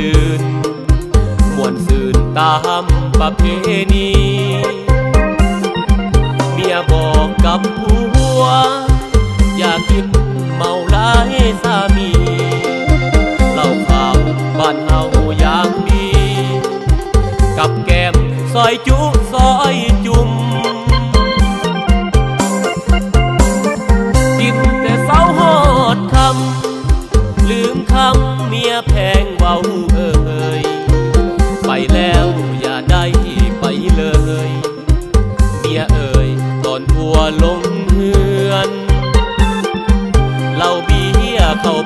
ดืนมวนสื่นตามประเพณีเบียบอกกับผัว อย่ากินเมาหลายสามีเหล้าข่าวบ้านเฮาอย่างดี กับแก้มซอยจุซอย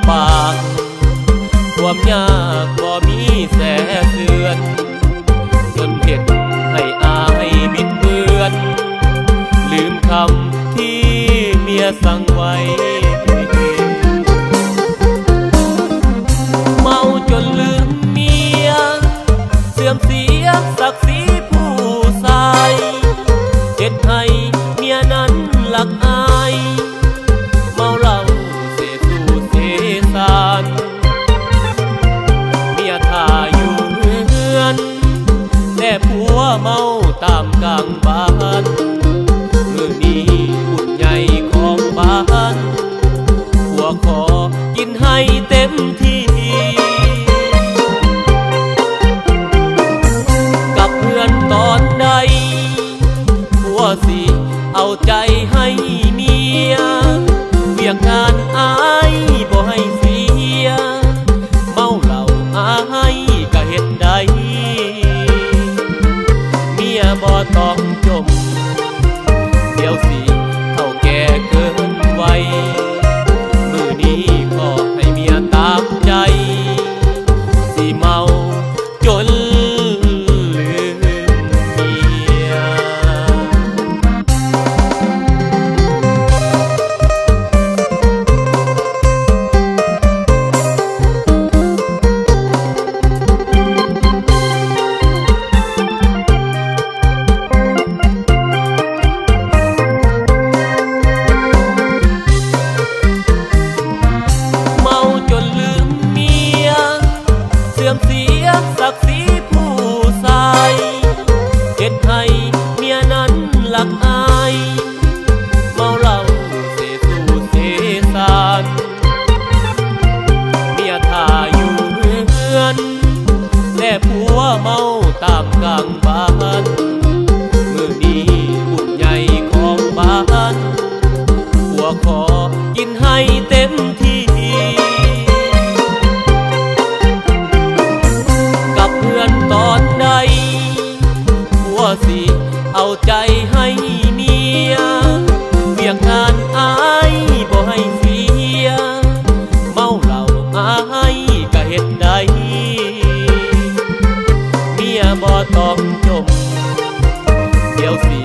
ปากความยากบ่มีแสเสือนจนเห็ดให้อายบิดเบือน ลืมคำที่เมียสั่งไว้ เมาตามกลางบ้านเมื่อนี้บุญใหญ่ของบ้านผัวขอกินให้เต็มที่กับเพื่อนตอนใดผัวสิเอาใจให้เมียเวียกงานอายบ่ให้ เสียศักดิ์ศรีผู้ชายเจ็ดให้เมียนั้นหลักอาย เมาเหล้าเสสู่เสสานเมียท่าอยู่เฮือน และผัวเมาตามกลางบ้าน ต้องจม เดี๋ยวสิ